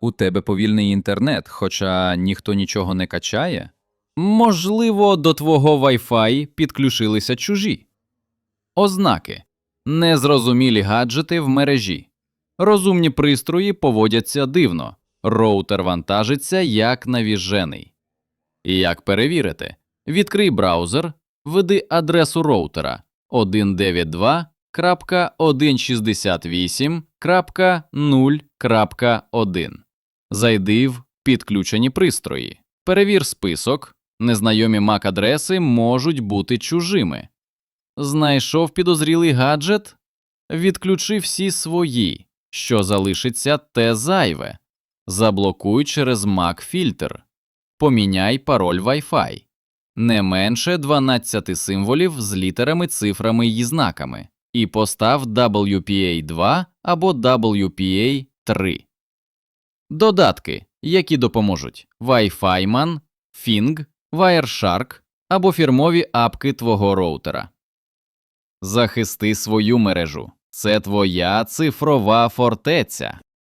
У тебе повільний інтернет, хоча ніхто нічого не качає? Можливо, до твого Wi-Fi підключилися чужі. Ознаки незрозумілі гаджети в мережі. Розумні пристрої поводяться дивно. Роутер вантажиться як навіжений. Як перевірити? Відкрий браузер, введи адресу роутера 192.168.0.1. Зайди в підключені пристрої. Перевір список. Незнайомі MAC-адреси можуть бути чужими. Знайшов підозрілий гаджет? Відключи всі свої, що залишиться те зайве. Заблокуй через MAC-фільтр. Поміняй пароль Wi-Fi. Не менше 12 символів з літерами, цифрами і знаками. І постав WPA2 або WPA3. Додатки, які допоможуть Wi-Fi Man, Fing, Wireshark або фірмові апки твого роутера. Захисти свою мережу. Це твоя цифрова фортеця.